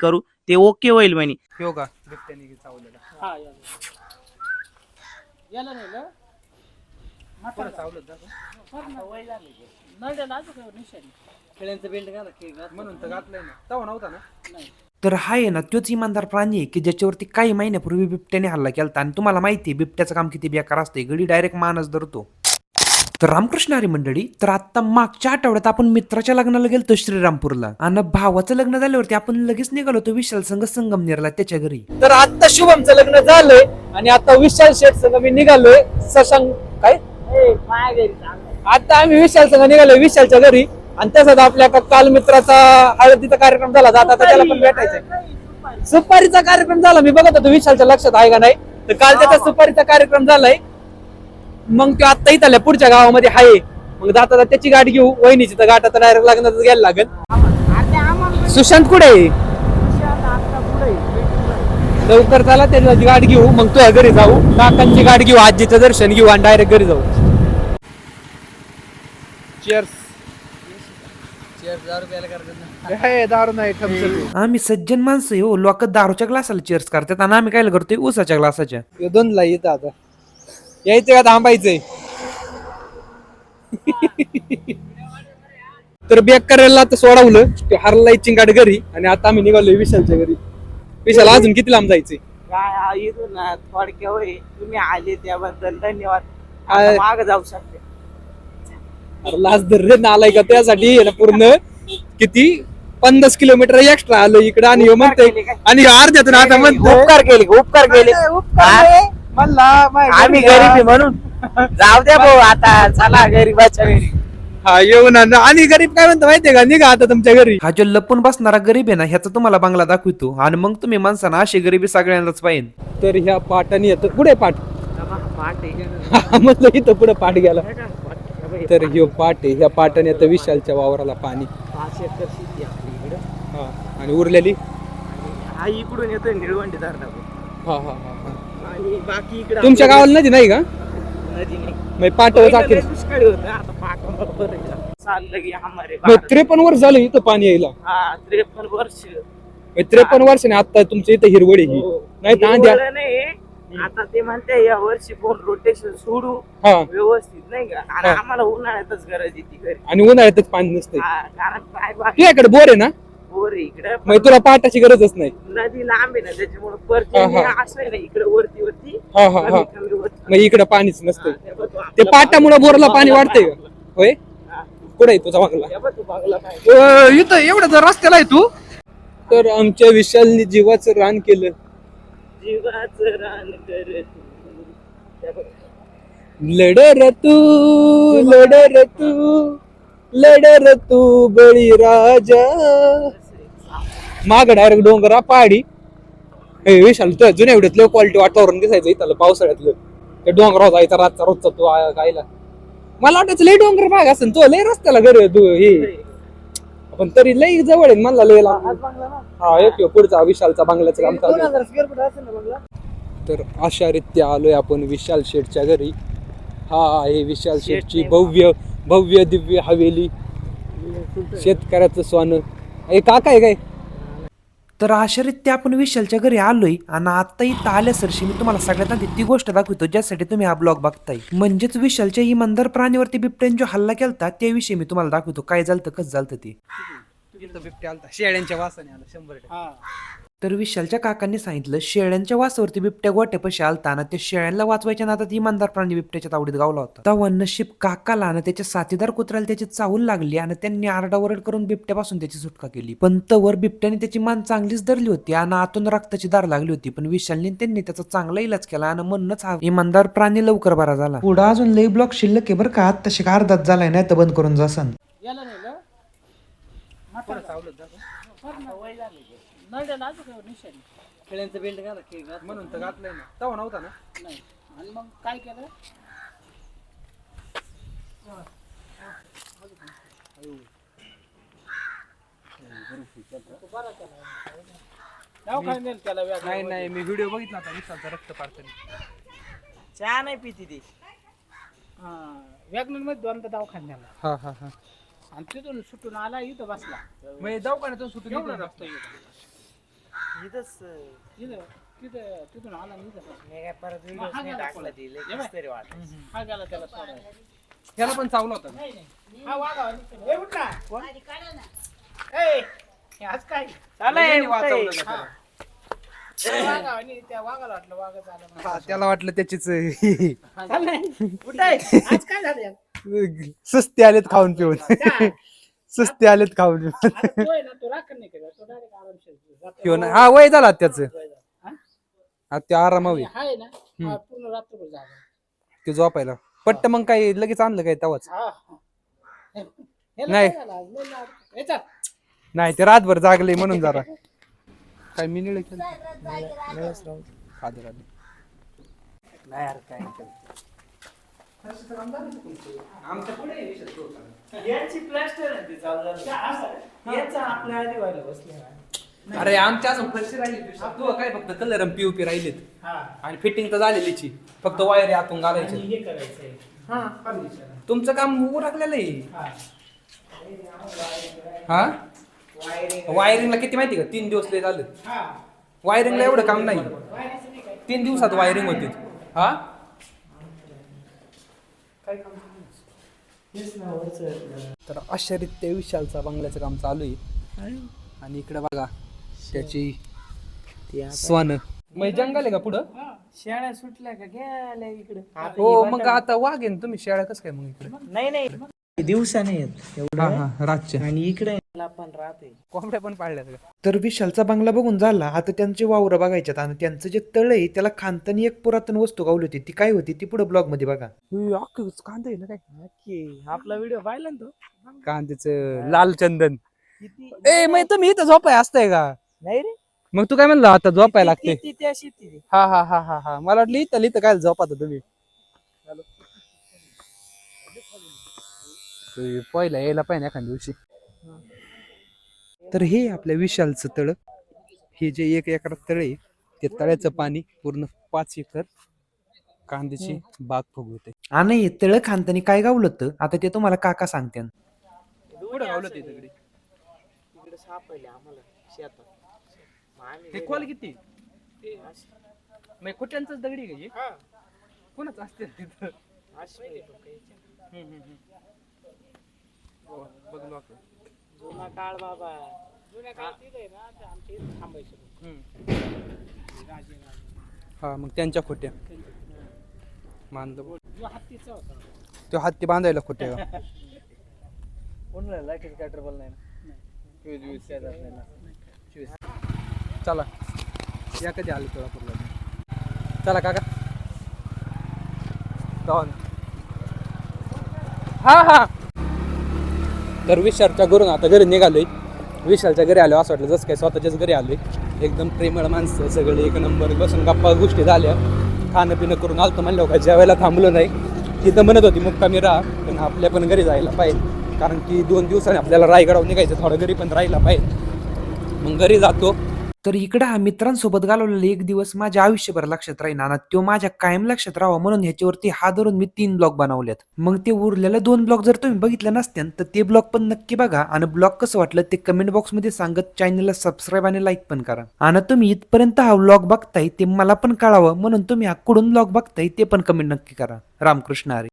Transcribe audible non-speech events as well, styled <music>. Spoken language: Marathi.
करू ते ओके होईल म्हणे. हो का? बिबट्याने चावलेला. हा याला नाही ना? चावलं म्हणून तर घातलंय ना. तवा नव्हता ना? तर हा आहे ना तोच इमानदार प्राणी आहे की ज्याच्यावरती काही महिन्यापूर्वी बिबट्याने हल्ला केला आणि तुम्हाला माहिती आहे बिबट्याचं काम किती बेकार असते गडी डायरेक्ट मानच धरतो. तर रामकृष्ण हरी मंडळी तर आता मागच्या आठवड्यात आपण मित्राच्या लग्नाला गेलतो श्रीरामपूरला. आणि भावाचं लग्न झाल्यावरती आपण लगेच निघालो होतो विशाल संघ संगमनेरला त्याच्या घरी. तर आता शुभमचं लग्न झालंय आणि आता विशाल शेठ संघ मी निघालोय. सशंग काय? आता आम्ही विशाल संघ निघालोय विशालच्या घरी. आणि तसंच आपल्या काल मित्राचा हळदीचा कार्यक्रम झाला जाता आता त्याला पण भेटायचंय. सुपारीचा कार्यक्रम झाला मी बघत होतो विशालच्या लक्षात आहे का नाही? तर काल त्याचा सुपारीचा कार्यक्रम झालाय. मग तो आता इथं आल्या पुढच्या गावामध्ये आहे. मग जाता जाता त्याची गाडी घेऊ. वहिनीची तर गाठ आता डायरेक्ट लग्नातच घ्यायला लागेल. सुशांत कुठे आहे? लवकर चला त्याची गाडी घेऊ. मग तुझ्या घरी जाऊ. काकांची गाडी घेऊ आजीचं दर्शन घेऊ आणि डायरेक्ट घरी जाऊ. चेअर्स दारू नाही थम्स आम्ही सज्जन माणसं आहे हो. लोक दारूच्या ग्लासाला चेअर्स करतात आणि आम्ही काय करतोय? ऊसाच्या ग्लासाच्या. दोन ला येतं आता. यायचं का थांबायचंय? तर बॅग करायला तर सोडवलं. ते हरला चिंगाड घरी आणि आता आम्ही निघालोय विशालच्या घरी. विशाल अजून किती लांब जायचंय? काय थोडक्या होय तुम्ही आले त्याबद्दल धन्यवाद. आता माग जाऊ शकते. अरे लास्ट दर रे नालाय का त्यासाठी आहे ना पूर्ण. किती? पन्नास किलोमीटर एक्स्ट्रा आलो इकडे आणि ह्यो म्हणतोय आणि अर्ध्यातून आता म्हणतो उपकार केले उपकार केले. आम्ही गरीब आहे म्हणून. जाऊ द्या भाऊ आता चला गरीबाच्या घरी. हा येऊन आणि आणि गरीब काय म्हणतो माहितीये का? निघा आता तुमच्या घरी. हा जो लपून बसणारा गरीब आहे ना ह्याचा तुम्हाला बांगला दाखवतो. आणि मग तुम्ही माणसाना अशी गरिबी सगळ्यांनाच पाहिजे तर ह्या पाटाने येतो. पुढे पाठ हा, म्हटलं इथं पुढे पाठ गेला. तर ह्यो पाट आहे. ह्या पाटाने येतं विशालच्या वावराला पाणी. हा आणि उरलेली? हा इकडून येतोय निळवंडी धरणा हा हा हा हा. आणि बाकी इकडे तुमच्या गावाला नदी नाही का? नदी नाही. मग पाठव टाकेल दुष्काळी होतं आता बरं आहे. चाललं की हमारे त्रेपन्न वर्ष झालं इथं पाणी यायला. हा त्रेपन्न वर्ष. त्रेपन्न वर्षाने आता तुमच्या इथं हिरवळी ही. नाही तर आंध्या एवढं नाही. आता ते म्हणते या वर्षी फोन रोटेशन सोडू? हा. व्यवस्थित नाही का? आणि हा. आम्हाला उन्हाळ्यातच गरज येते घरी. आणि उन्हाळ्यातच पाणी नसते हा, कारण काय बाकी तुझ्याकडे बोर आहे ना? मग तुला पाटाची गरजच नाही. नदी लांब आहे ना त्याच्यामुळे परत. असं आहे ना इकडे वरती वरती. हा हा हा. कमी मग इकडे पाणीच नसते. हे तू पाटामुळे बोरला पाणी वाढतंय. का होय? हा. कुठे आहे तुझा वागला हे बघ तू बघला पाहिजे अ, इथं एवढं जर रस्त्याला आहे तू? तर आमच्या विशालने जीवाचं रान केलं. जीवाचं रान कर तू. हे बघ. लड तू लड तू बळी राजा माग डायरेक्ट डोंगरा पहाडी ए विशाल तुझ्या जुन्या एवढ्यात लो क्वालिटी वातावरण दिसायचं इथलं पावसाळ्यातलं. ते डोंगरावर जायचा रातचा रोजचा तू आ- गायला. मला वाटायचं लय डोंगर भाग असेल तो लय रस्त्याला घर तू हे. पण तरी लय जवळ आहे मला लय लांब. हा एक पुढचा विशालचा बांगल्याचं काम चालू आहे. तर अशा रीत्या आलोय आपण विशाल शेठच्या घरी. हा आहे विशाल शेठची भव्य भव्य दिव्य हवेली. शेतकऱ्याचं सोनं हे काका आहे काय? तर अशा रीत्या आपण विशालच्या घरी आलोय. आणि आता इथं आल्या सरशी मी तुम्हाला सगळ्यात आधी ती गोष्ट दाखवतो ज्यासाठी तुम्ही हा ब्लॉग बघताय. म्हणजेच विशालच्या इमानदार प्राणीवरती बिबट्याने जो हल्ला केलता त्याविषयी मी तुम्हाला दाखवतो काय झालं कसं झालं ते. बिबट्या आलता शेळ्यांच्या वासाने आला शंभर तर विशालच्या काकांनी सांगितलं शेळ्यांच्या वासावरती बिबट्या गोट्यापाशी आलता आणि त्या शेळ्यांना वाचवायच्या नादात इमानदार प्राणी बिबट्याच्या तावडीत गावला होता. तेव्हा नशीब काकाला आणि त्याच्या साथीदार कुत्र्याला त्याची चावूल लागली आणि त्यांनी आरडाओरड करून बिबट्यापासून त्याची सुटका केली. पण तवर बिबट्याने त्याची मान चांगलीच धरली होती आणि आतून रक्ताची दार लागली होती. पण विशालने त्यांनी त्याचा चांगला इलाज केला आणि म्हणूनच हा इमानदार प्राणी लवकर बरा झाला. पुढे अजून लई ब्लॉक शिल्लक आहे बरं का. तशी अर्धाच झालाय नाही तर बंद करून जासन. याला नाही ना नळ्याला अजून काही निशाणी म्हणून तर घातलंय ना. तवा नव्हता ना? नाही. आणि मग काय केलं? दवाखान्यात नेलं त्याला व्याज नाही नाही मी व्हिडिओ बघितला होता. विशालचा रक्त पाडताना चहा नाही पिती ती. हा वॅगनरमध्ये दोनदा दवाखान्याला हा हा हा. आणि तिथून सुटून आला इथं बसला. मग दवाखान्यातून सुटून एवढं घेतलं रक्त येतं इथंच तिथं तिथं तिथून आला आणि इथं बसला. मी काय परत मग हा व्हिडिओ गेला टाकला पळत. ती ये लगेच बाय. तरी वाटत हा गेला त्याला सोडायला. त्याला पण चावला होता नाही नाही हा वागा ए उठ ना कोण ए हे आज काय चालय यांनी वाचवलं का. त्याला? त्या वाघाला वाटलं वाघच आला म्हणून. हा, त्याला वाटलं त्याचीच चाललंय. उठाय. आज काय झालं? सुस्ती आलेत खाऊन पिऊन काय? सुस्ती आलेत खाऊन पिऊन आता तो आहे ना तो राखण नाही केला तो डायरेक्ट आरामशीर रात्र- पिऊन हा वय झाला त्याच हा? ते आरामावी आणि हा आहे ना हा पूर्ण रात्रभर जागा ते झोपायला. पट्ट मग काय लगेच आणलं काय तेव्हाच हा हा. हे- हे नाही. लय झालं आज, लय लाड. हे चल. नाही ते रातभर जागले म्हणून जरा. काय मी निळे केलं? खादे खादे नाही. यार काय यांची प्लॅस्टर आहे ती चालू झाली याचा आपल्या आधी व्हायला बसले अरे आमच्या अजून फरशी राहिली तू काय फक्त कलर आणि पीओपी राहिलेत? हा. आणि फिटिंग तर झालेलीची. फक्त वायर आतून आणि घालायचे हे करायचंय. हा. फर्निचर तुमचं काम उरकलेलं आहे. हा. हा? वायरिंगला किती माहिती का? तीन दिवस लय झाले. हा. वायरिंगला एवढं काम नाही. वायराचं नाही काय? तीन दिवसात वायरिंग होती. हा. तर अशा रीत्या विशालचा बंगल्याचं काम चालू आहे. आणि इकडे बघा त्याची स्वान. मग जंगल आहे का पुढं? शेळ्या सुटल्या का? गेल्या इकडे. हो मग आता वाघ आहे ना तुम्ही? शेळ्या कसं काय मग इकडे? नाही नाही. दिवसा नाही येत एवढं. रातच्या आणि इकडे पण राहते. कोंबड्या पण पाळल्या तर विशालचा बंगला बघून झाला. आता त्यांचे वावरं बघायच्यात आणि त्यांचं जे तळ आहे त्याला खानतानी एक पुरातन वस्तू गावली होती. ती काय होती? ती पुढे ब्लॉगमध्ये बघा कांदा आहे ना काय? नक्की. आपला व्हिडिओ पाहिला ना तो? कांद्याचं लाल चंदन. किती ए मग तुम्ही इथं झोपाय असतंय का? नाही रे. मग तू काय म्हणलं आता झोपाय लागते? ती त्या शेती हा हा हा हा हा. मला वाटलं इथं इथं काय झोपात तुम्ही. ते पहिला यायला पाहिजे एखाद्या दिवशी. तर हे आपल्या विशालचं तळ. हे जे एक एकर तळ आहे ते तळ्याचं पाणी पूर्ण पाच एकर कांद्याची बाग फुगवते. आणि हे तळ खानतानी काय गावलं होतं आता ते तुम्हाला काका सांगते कुठं गावलं ते दगडी तिकडे सापडले आम्हाला शेतात. मग आम्ही खोल किती? मग कुठ्यांच दगडी का कोणाच असते तिथं लोकं यायचे. हम्म, हम्म, हम्म. हो, बघलो आपण. जुना काळ बाबा. जुन्या काळात तिथं आहे ना ते आमच्या इथं थांबायचे लोक. हम्म. राजे राजे. हा मग त्यांच्या खोट्या. मानलं जो हत्तीचा होता. तो हत्ती बांधायला खोट्या <laughs> कोणाला लाईटीच काय ट्रबल नाही ना? नाही. ना चला. या कधी आले सोलापूरला चला काका. जाऊन हा हा. तर विशालच्या घरून आता घरी निघालोय. विशालच्या घरी आलो असं वाटलं जसं काय स्वतःच्याच घरी आलोय. एकदम प्रेमळ माणसं सगळे एक नंबर बसून गप्पा गोष्टी झाल्या. खाणं पिणं करून आलतो म्हणलं का जेवायला थांबलो नाही. तिथं म्हणत होती मुक्कामी राहा पण आपल्या पण घरी जायला पाहिजे. कारण की दोन दिवसांनी आपल्याला रायगडावर निघायचं थोडं घरी पण राहायला पाहिजे. मग घरी जातो. तर इकडं हा मित्रांसोबत घालवलेला एक दिवस माझ्या आयुष्यभर लक्षात राहीन. आणि तो माझ्या कायम लक्षात राहावा म्हणून ह्याच्यावरती हा धरून मी तीन ब्लॉग बनवलेत. मग ते उरलेले दोन ब्लॉग जर तुम्ही बघितले नसत्यान तर ते ब्लॉग पण नक्की बघा. आणि ब्लॉग कसं वाटलं ते कमेंट बॉक्समध्ये सांगत चॅनलला सबस्क्राईब आणि लाईक पण करा. आणि तुम्ही इथपर्यंत हा ब्लॉग बघताय ते मला पण कळावं म्हणून तुम्ही हा कुडून ब्लॉग बघताय ते पण कमेंट नक्की करा. रामकृष्ण हरी.